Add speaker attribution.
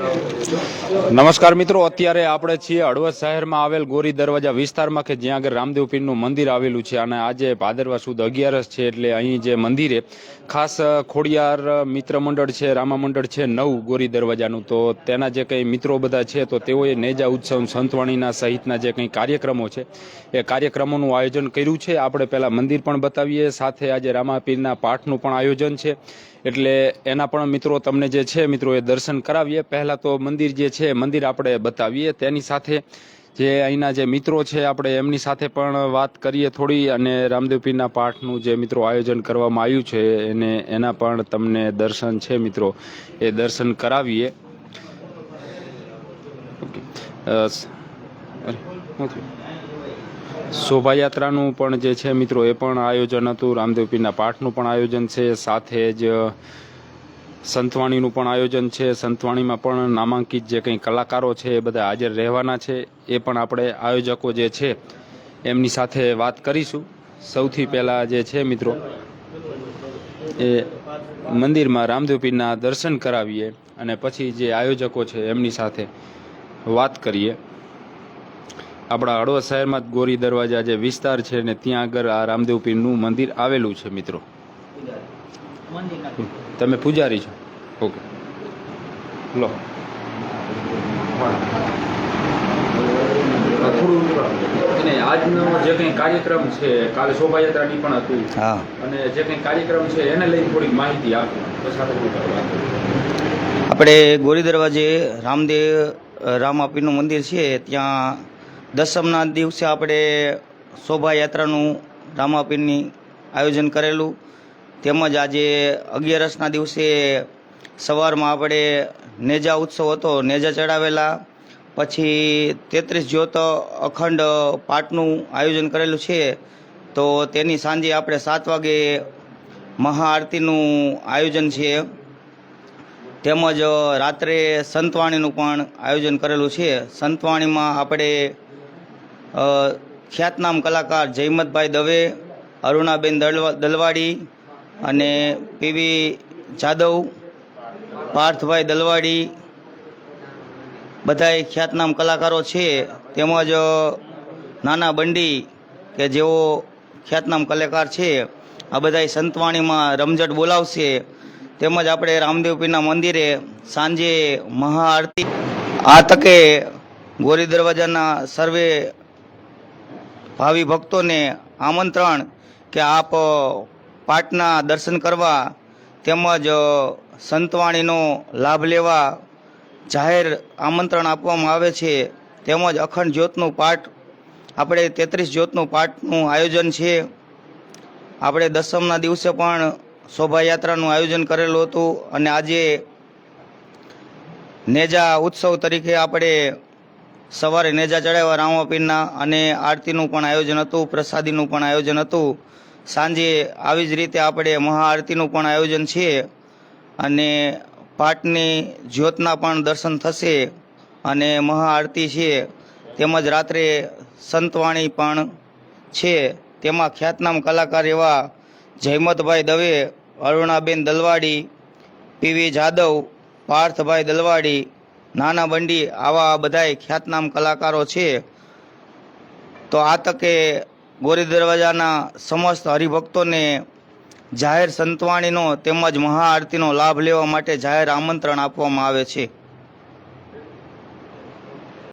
Speaker 1: નમસ્કાર મિત્રો, અત્યારે આપણે છીએ હળવદ શહેરમાં આવેલ ગોરી દરવાજા વિસ્તારમાં કે જ્યાં આગળ રામદેવ પીરનું મંદિર આવેલું છે અને આજે ભાદરવા સુદ અગિયારસ છે એટલે અહીં જે મંદિરે ખાસ ખોડિયાર મિત્ર મંડળ છે, રામા મંડળ છે, નવ ગોરી દરવાજાનું. તો તેના જે કંઈ મિત્રો બધા છે, તો તેઓએ નેજા ઉત્સવ, સંતવાણીના સહિતના જે કંઈ કાર્યક્રમો છે, એ કાર્યક્રમોનું આયોજન કર્યું છે. આપણે પહેલાં મંદિર પણ બતાવીએ. સાથે આજે રામાપીરના પાઠનું પણ આયોજન છે. એટલે એના પણ મિત્રો તમને જે છે મિત્રો એ દર્શન કરાવીએ. પહેલા તો મંદિર જે છે, મંદિર આપણે બતાવીએ. તેની સાથે જે અહીંના જે મિત્રો છે, આપણે એમની સાથે પણ વાત કરીએ થોડી અને રામદેવપીરના પાઠનું જે મિત્રો આયોજન કરવામાં આવ્યું છે, એને, એના પણ તમને દર્શન છે મિત્રો, એ દર્શન કરાવીએ? શોભાયાત્રાનું પણ જે છે મિત્રો, એ પણ આયોજન હતું. રામદેવપીરના પાઠનું પણ આયોજન છે. સાથે જ સંતવાણીનું પણ આયોજન છે. સંતવાણીમાં પણ નામાંકિત જે કંઈ કલાકારો છે, એ બધા હાજર રહેવાના છે. એ પણ આપણે આયોજકો જે છે, એમની સાથે વાત કરીશું. સૌથી પહેલાં જે છે મિત્રો, એ મંદિરમાં રામદેવપીના દર્શન કરાવીએ અને પછી જે આયોજકો છે, એમની સાથે વાત કરીએ. આપણા હળવદ શહેરમાં ગોરી દરવાજા જે વિસ્તાર છે ને, ત્યાં આગળ આ રામદેવપીરનું મંદિર આવેલું છે મિત્રો. તમે પૂજારી છો? ઓકે. લો. આજનો જે કંઈ કાર્યક્રમ છે કાલે શોભાયાત્રાની પણ હતું.
Speaker 2: હા.
Speaker 1: અને જે કંઈ કાર્યક્રમ છે એને લઈને થોડીક માહિતી આપો? આપણે
Speaker 2: ગોરી દરવાજે રામદેવ રામ આપીનું મંદિર છે. ત્યાં દસમના દિવસે આપણે શોભાયાત્રાનું રામાપીરની આયોજન કરેલું. તેમજ આજે અગિયારસના દિવસે સવારમાં આપણે નેજા ઉત્સવ હતો. નેજા ચડાવેલા. પછી તેત્રીસ જ્યોત અખંડ પાઠનું આયોજન કરેલું છે. તો તેની સાંજે આપણે સાત વાગે મહાઆરતીનું આયોજન છે. તેમજ રાત્રે સંતવાણીનું પણ આયોજન કરેલું છે. સંતવાણીમાં આપણે ખ્યાતનામ કલાકાર જયમતભાઈ દવે, અરુણાબેન દલવા દલવાડી અને પીવી જાદવ, પાર્થભાઈ દલવાડી બધાય ખ્યાતનામ કલાકારો છે. તેમજ નાના બંડી કે જેઓ ખ્યાતનામ કલાકાર છે, આ બધાય સંતવાણીમાં રમઝટ બોલાવશે. તેમજ આપણે રામદેવપીના મંદિરે સાંજે મહાઆરતી. આ તકે ગોરી દરવાજાના સર્વે ભાવિ ભક્તોને આમંત્રણ કે આપ પાટના દર્શન કરવા તેમજ સંતવાણીનો લાભ લેવા જાહેર આમંત્રણ આપવામાં આવે છે. તેમજ અખંડ જ્યોતનું પાઠ, આપણે તેત્રીસ જ્યોતનું પાઠનું આયોજન છે. આપણે દસમના દિવસે પણ શોભાયાત્રાનું આયોજન કરેલું હતું અને આજે નેજા ઉત્સવ તરીકે આપણે સવારે નેજા ચડાવ્યા રામાપીરના અને આરતીનું પણ આયોજન હતું, પ્રસાદીનું પણ આયોજન હતું. સાંજે આવી જ રીતે આપણે મહાઆરતીનું પણ આયોજન છે અને પાટની જ્યોતના પણ દર્શન થશે અને મહાઆરતી છે. તેમજ રાત્રે સંતવાણી પણ છે. તેમાં ખ્યાતનામ કલાકાર એવા જયમતભાઈ દવે, અરુણાબેન દલવાડી, પીવી જાદવ, પાર્થભાઈ દલવાડી, નાના બંડી આવા બધાય ખ્યાતનામ કલાકારો છે. તો આ તકે ગોરી દરવાજાના સમસ્ત હરિભક્તોને જાહેર સંતવાણીનો તેમજ મહાઆરતીનો લાભ લેવા માટે જાહેર આમંત્રણ આપવામાં આવે છે.